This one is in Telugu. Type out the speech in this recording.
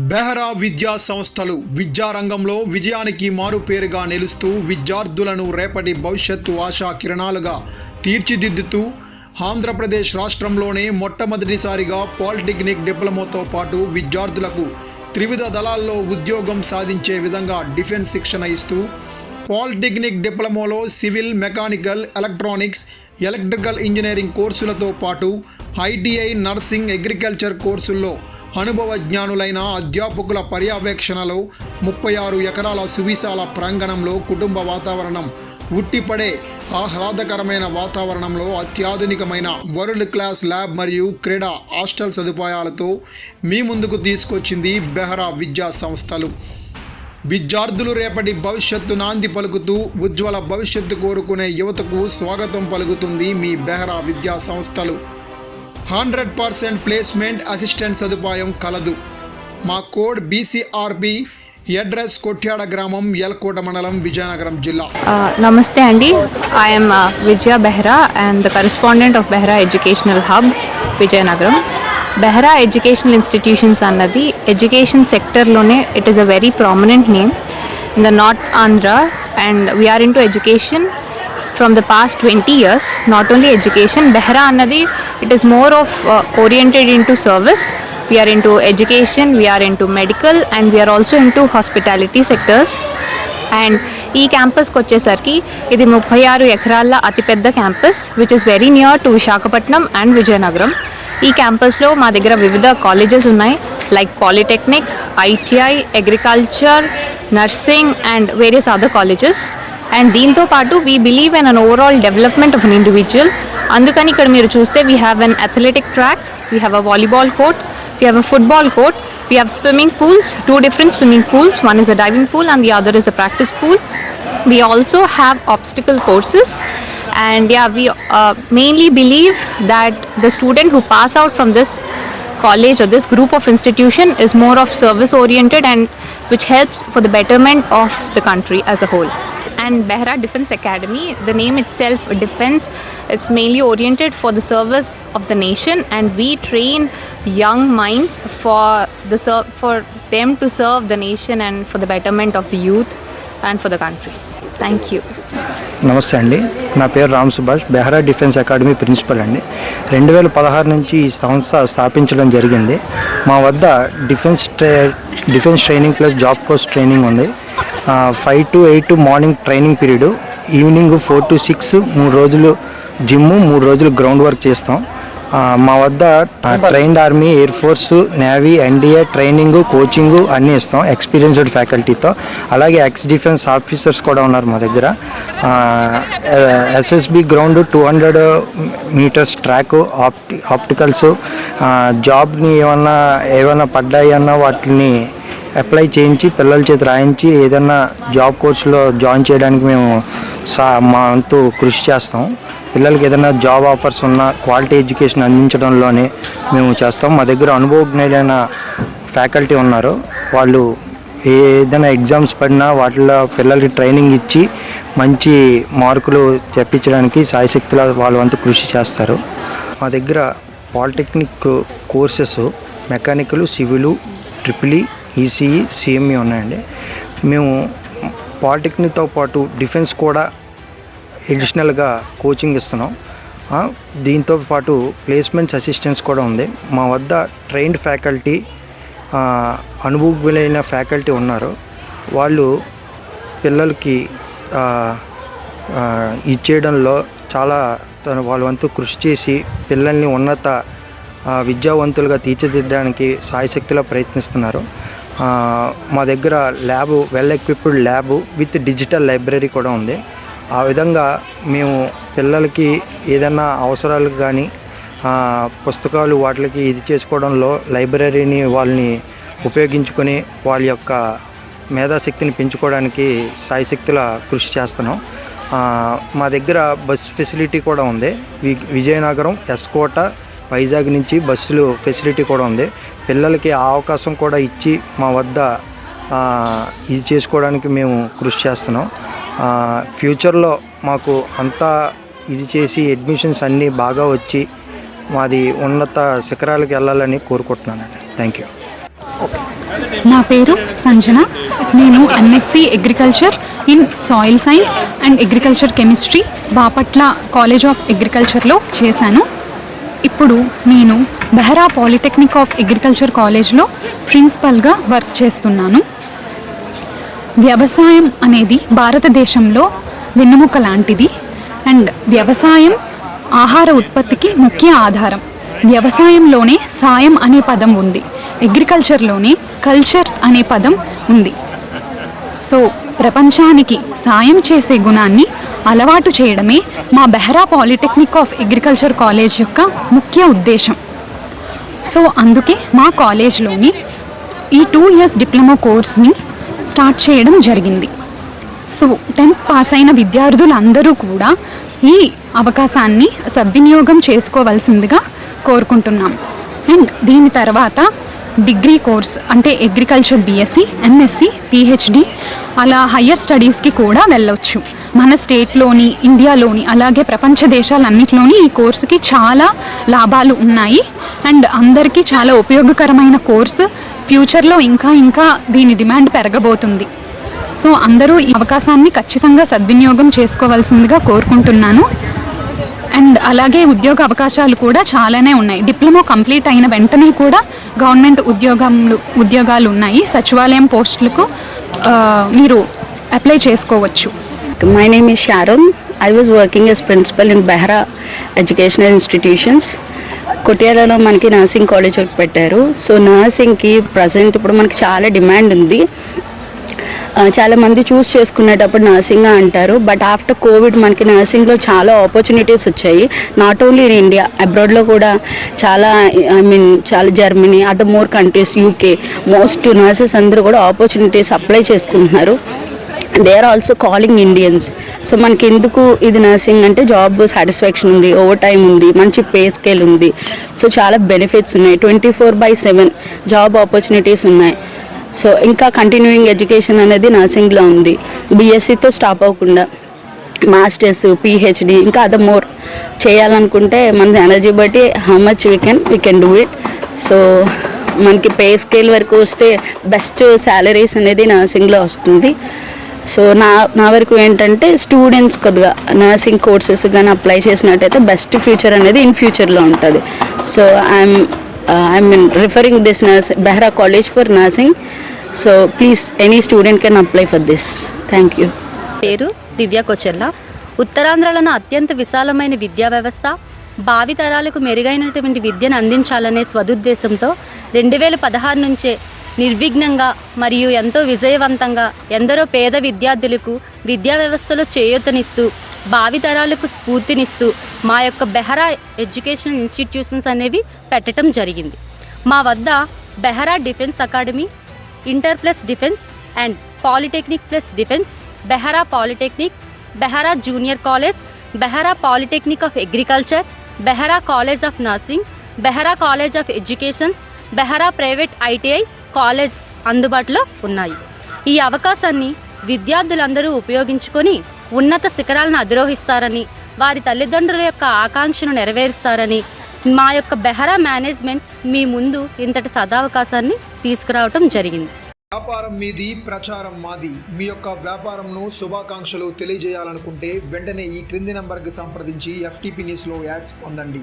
విద్యా సంస్థలు విద్యారంగంలో విజయానికి మారుపేరుగా నిలుస్తూ విద్యార్థులను రేపటి భవిష్యత్తు ఆశా కిరణాలుగా తీర్చిదిద్దుతూ ఆంధ్రప్రదేశ్ రాష్ట్రంలోనే మొట్టమొదటిసారిగా పాలిటెక్నిక్ డిప్లొమాతో పాటు విద్యార్థులకు త్రివిధ దళాల్లో ఉద్యోగం సాధించే విధంగా డిఫెన్స్ శిక్షణ ఇస్తూ polytechnic డిప్లొమాలో civil mechanical electronics electrical engineering కోర్సులతో పాటు ఐటీఐ నర్సింగ్ అగ్రికల్చర్ కోర్సుల్లో అనుభవ జ్ఞానులైన అధ్యాపకుల పర్యవేక్షణలో ముప్పై ఆరు ఎకరాల సువిశాల ప్రాంగణంలో కుటుంబ వాతావరణం ఉట్టిపడే ఆహ్లాదకరమైన వాతావరణంలో అత్యాధునికమైన వరల్డ్ క్లాస్ ల్యాబ్ మరియు క్రీడా హాస్టల్ సదుపాయాలతో మీ ముందుకు తీసుకొచ్చింది బెహరా విద్యా సంస్థలు. విద్యార్థులు రేపటి భవిష్యత్తు నాంది పలుకుతూ ఉజ్వల భవిష్యత్తు కోరుకునే యువతకు స్వాగతం పలుకుతుంది మీ బెహరా విద్యా సంస్థలు. హండ్రెడ్ పర్సెంట్ ప్లేస్మెంట్ అసిస్టెంట్ సదుపాయం కలదు. మా కోడ్ బీసీఆర్బి అడ్రస్ కొట్యాడ గ్రామం ఎల్కోట మండలం విజయనగరం జిల్లా. నమస్తే అండి. I'm Vijaya Behra and the correspondent of Behra educational hub Vizianagaram. Behra educational institutions అన్నది education సెక్టర్లోనే it is a very prominent name in the north Andhra and we're into education from the past twenty years not only education Behra అన్నది it is more of oriented into service we're into education we're into medical and we're also into hospitality sectors and ఈ క్యాంపస్కి వచ్చేసరికి ఇది ముప్పై ఆరు ఎకరాల అతిపెద్ద campus which is very near to Visakhapatnam and Vizianagaram ఈ క్యాంపస్లో మా దగ్గర వివిధ కాలేజెస్ ఉన్నాయి like polytechnic ITI agriculture nursing and various other colleges and దీంతో పాటు we believe in an overall development of an individual అందుకని ఇక్కడ మీరు చూస్తే we have an athletic track we have a volleyball court we have a football court we have swimming pools two different swimming pools one is a diving pool and the other is a practice pool we also have obstacle courses and yeah we uh, mainly believe that the student who pass out from this college or this group of institution is more of service oriented and which helps for the betterment of the country as a whole And Behra defence academy the name itself defence it's mainly oriented for the service of the nation and we train young minds for the serve for them to serve the nation and for the betterment of the youth and for the country thank you నమస్తే అండి. నా పేరు Ram Subhash Behra defence academy principal అండి. రెండు వేల పదహారు నుంచి ఈ సంస్థ స్థాపించడం జరిగింది. మా వద్ద defence tray defence training plus job course training ఉంది. Five to eight morning training period evening four to six మూడు రోజులు జిమ్ మూడు రోజులు గ్రౌండ్ వర్క్ చేస్తాం. మా వద్ద trained army air force navy NDA training coaching అన్నీ ఇస్తాం ఎక్స్పీరియన్స్డ్ ఫ్యాకల్టీతో అలాగే ఎక్స్ డిఫెన్స్ ఆఫీసర్స్ కూడా ఉన్నారు మా దగ్గర. SSB ground two hundred metres track ఆప్టి opticals జాబ్ని ఏమన్నా ఏమన్నా పడ్డాయి అన్న వాటిని అప్లై చేయించి పిల్లల చేతి రాయించి ఏదన్నా జాబ్ కోర్సులో జాయిన్ చేయడానికి మేము సా మా వంతు కృషి చేస్తాం. పిల్లలకి ఏదైనా జాబ్ ఆఫర్స్ ఉన్న క్వాలిటీ ఎడ్యుకేషన్ అందించడంలోనే మేము చేస్తాం. మా దగ్గర అనుభవజ్ఞులైన ఫ్యాకల్టీ ఉన్నారు. వాళ్ళు ఏదైనా ఎగ్జామ్స్ పడినా వాటిలో పిల్లలకి ట్రైనింగ్ ఇచ్చి మంచి మార్కులు తెప్పించడానికి సాయశక్తిలో వాళ్ళ వంతు కృషి చేస్తారు. మా దగ్గర polytechnic courses mechanical civil triple ECE CME ఉన్నాయండి. మేము పాలిటెక్నిక్తో పాటు డిఫెన్స్ కూడా ఎడిషనల్గా కోచింగ్ ఇస్తున్నాం. దీంతో పాటు ప్లేస్మెంట్స్ అసిస్టెన్స్ కూడా ఉంది. మా వద్ద ట్రైన్డ్ ఫ్యాకల్టీ ఆ, అనుభవజ్ఞులైన ఫ్యాకల్టీ ఉన్నారు. వాళ్ళు పిల్లలకి ఇచ్చేయడంలో చాలా తను వాళ్ళ వంతు కృషి చేసి పిల్లల్ని ఉన్నత విద్యావంతులుగా తీర్చిదిద్దడానికి సాయశక్తిలో ప్రయత్నిస్తున్నారు. మా దగ్గర lab well equipped lab with digital library కూడా ఉంది. ఆ విధంగా మేము పిల్లలకి ఏదైనా అవసరాలకు కానీ పుస్తకాలు వాటికి ఇది చేసుకోవడంలో లైబ్రరీని వాళ్ళని ఉపయోగించుకొని వాళ్ళ యొక్క మేధాశక్తిని పెంచుకోవడానికి సాయశక్తుల కృషి చేస్తున్నాం. మా దగ్గర బస్ ఫెసిలిటీ కూడా ఉంది. వి- విజయనగరం ఎస్కోట వైజాగ్ నుంచి బస్సులు ఫెసిలిటీ కూడా ఉంది. పిల్లలకి ఆ అవకాశం కూడా ఇచ్చి మా వద్ద ఇది చేసుకోవడానికి మేము కృషి చేస్తున్నాం. ఫ్యూచర్లో మాకు అంతా ఇది చేసి అడ్మిషన్స్ అన్నీ బాగా వచ్చి మాది ఉన్నత శిఖరాలకు వెళ్ళాలని కోరుకుంటున్నానండి. థ్యాంక్ యూ నా పేరు సంజన. నేను MSc agriculture in soil science and agriculture chemistry Bapatla college of అగ్రికల్చర్లో చేశాను. ఇప్పుడు నేను బెహరా పాలిటెక్నిక్ ఆఫ్ అగ్రికల్చర్ కాలేజ్లో ప్రిన్సిపల్గా వర్క్ చేస్తున్నాను. వ్యవసాయం అనేది భారతదేశంలో వెన్నెముక లాంటిది. అండ్ వ్యవసాయం ఆహార ఉత్పత్తికి ముఖ్య ఆధారం. వ్యవసాయంలోనే సాయం అనే పదం ఉంది. అగ్రికల్చర్లోనే కల్చర్ అనే పదం ఉంది. సో ప్రపంచానికి సాయం చేసే గుణాన్ని అలవాటు చేయడమే మా Behara polytechnic of agriculture college యొక్క ముఖ్య ఉద్దేశం. సో అందుకే మా కాలేజ్లోని ఈ టూ ఇయర్స్ డిప్లొమా కోర్స్ని స్టార్ట్ చేయడం జరిగింది. సో టెన్త్ పాస్ అయిన విద్యార్థులందరూ కూడా ఈ అవకాశాన్ని సద్వినియోగం చేసుకోవాల్సిందిగా కోరుకుంటున్నాం. అండ్ దీని తర్వాత డిగ్రీ కోర్స్ అంటే అగ్రికల్చర్ బీఎస్సీ ఎంఎస్సి పిహెచ్డి అలా హయ్యర్ స్టడీస్కి కూడా వెళ్ళొచ్చు. మన స్టేట్లోని ఇండియాలోని అలాగే ప్రపంచ దేశాలన్నిటిలోని ఈ కోర్సుకి చాలా లాభాలు ఉన్నాయి. అండ్ అందరికీ చాలా ఉపయోగకరమైన కోర్సు. ఫ్యూచర్లో ఇంకా ఇంకా దీని డిమాండ్ పెరగబోతుంది. సో అందరూ ఈ అవకాశాన్ని ఖచ్చితంగా సద్వినియోగం చేసుకోవాల్సిందిగా కోరుకుంటున్నాను. అండ్ అలాగే ఉద్యోగ అవకాశాలు కూడా చాలానే ఉన్నాయి. డిప్లొమా కంప్లీట్ అయిన వెంటనే కూడా గవర్నమెంట్ ఉద్యోగంలు ఉద్యోగాలు ఉన్నాయి. సచివాలయం పోస్టులకు మీరు అప్లై చేసుకోవచ్చు. My name is Sharon. I was working as principal in Behra Educational Institutions. కొటియాలలో మనకి నర్సింగ్ కాలేజ్ ఒకటి పెట్టారు. సో నర్సింగ్కి ప్రజెంట్ ఇప్పుడు మనకి చాలా డిమాండ్ ఉంది. చాలామంది చూస్ చేసుకునేటప్పుడు నర్సింగ్ అంటారు. బట్ ఆఫ్టర్ కోవిడ్ మనకి నర్సింగ్లో చాలా ఆపర్చునిటీస్ వచ్చాయి. నాట్ ఓన్లీ ఇన్ ఇండియా అబ్రాడ్లో కూడా చాలా ఐ మీన్ చాలా Germany other more countries UK most nurses అందరూ కూడా ఆపర్చునిటీస్ అప్లై చేసుకుంటున్నారు. They are also calling Indians so మనకి ఎందుకు ఇది నర్సింగ్ అంటే జాబ్ సాటిస్ఫాక్షన్ ఉంది ఓవర్ టైం ఉంది మంచి పే స్కేల్ ఉంది. సో చాలా బెనిఫిట్స్ ఉన్నాయి. Twenty four by seven job opportunities ఉన్నాయి. సో ఇంకా కంటిన్యూయింగ్ ఎడ్యుకేషన్ అనేది నర్సింగ్లో ఉంది. బీఎస్సీతో స్టాప్ అవ్వకుండా మాస్టర్స్ పిహెచ్డి ఇంకా అదర్ మోర్ చేయాలనుకుంటే మన ఎనర్జీ బట్టి how much we can we can do it so మనకి పే స్కేల్ వరకు వస్తే బెస్ట్ శాలరీస్ అనేది నర్సింగ్లో వస్తుంది. సో నా నా వరకు ఏంటంటే స్టూడెంట్స్ కొద్దిగా నర్సింగ్ కోర్సెస్ కానీ అప్లై చేసినట్టయితే బెస్ట్ ఫ్యూచర్ అనేది ఇన్ ఫ్యూచర్లో ఉంటుంది. So I'm I mean referring this nurse Behra college for nursing so please any student can apply for this thank you పేరు దివ్య కొచెల్ల ఉత్తరాంధ్రలోని అత్యంత విశాలమైన విద్యా వ్యవస్థ భావితరాలకు మెరుగైనటువంటి విద్యను అందించాలనే స్వదుద్దేశంతో రెండు వేల పదహారు నుంచే నిర్విఘ్నంగా మరియు ఎంతో విజయవంతంగా ఎందరో పేద విద్యార్థులకు విద్యా వ్యవస్థలో చేయూతనిస్తూ భావితరాలకు స్ఫూర్తినిస్తూ మా యొక్క బెహరా ఎడ్యుకేషనల్ ఇన్స్టిట్యూషన్స్ అనేవి పెట్టడం జరిగింది. మా వద్ద Behara defence academy inter plus defence and polytechnic plus defence Behara polytechnic Behara junior college Behara polytechnic of agriculture Behara college of nursing Behara college of educations Behara private ITI college అందుబాటులో ఉన్నాయి. ఈ అవకాశాన్ని విద్యార్థులందరూ ఉపయోగించుకొని ఉన్నత శిఖరాలను అధిరోహిస్తారని వారి తల్లిదండ్రుల యొక్క ఆకాంక్షను నెరవేరుస్తారని మా యొక్క బెహరా మేనేజ్మెంట్ మీ ముందు ఇంతటి సదావకాశాన్ని తీసుకురావటం జరిగింది. వ్యాపారం మీది ప్రచారం మాది. మీ యొక్క వ్యాపారంను శుభాకాంక్షలు తెలియజేయాలనుకుంటే వెంటనే ఈ క్రింది నంబర్కి సంప్రదించి ఎఫ్టీపీ న్యూస్లో యాడ్స్ పొందండి.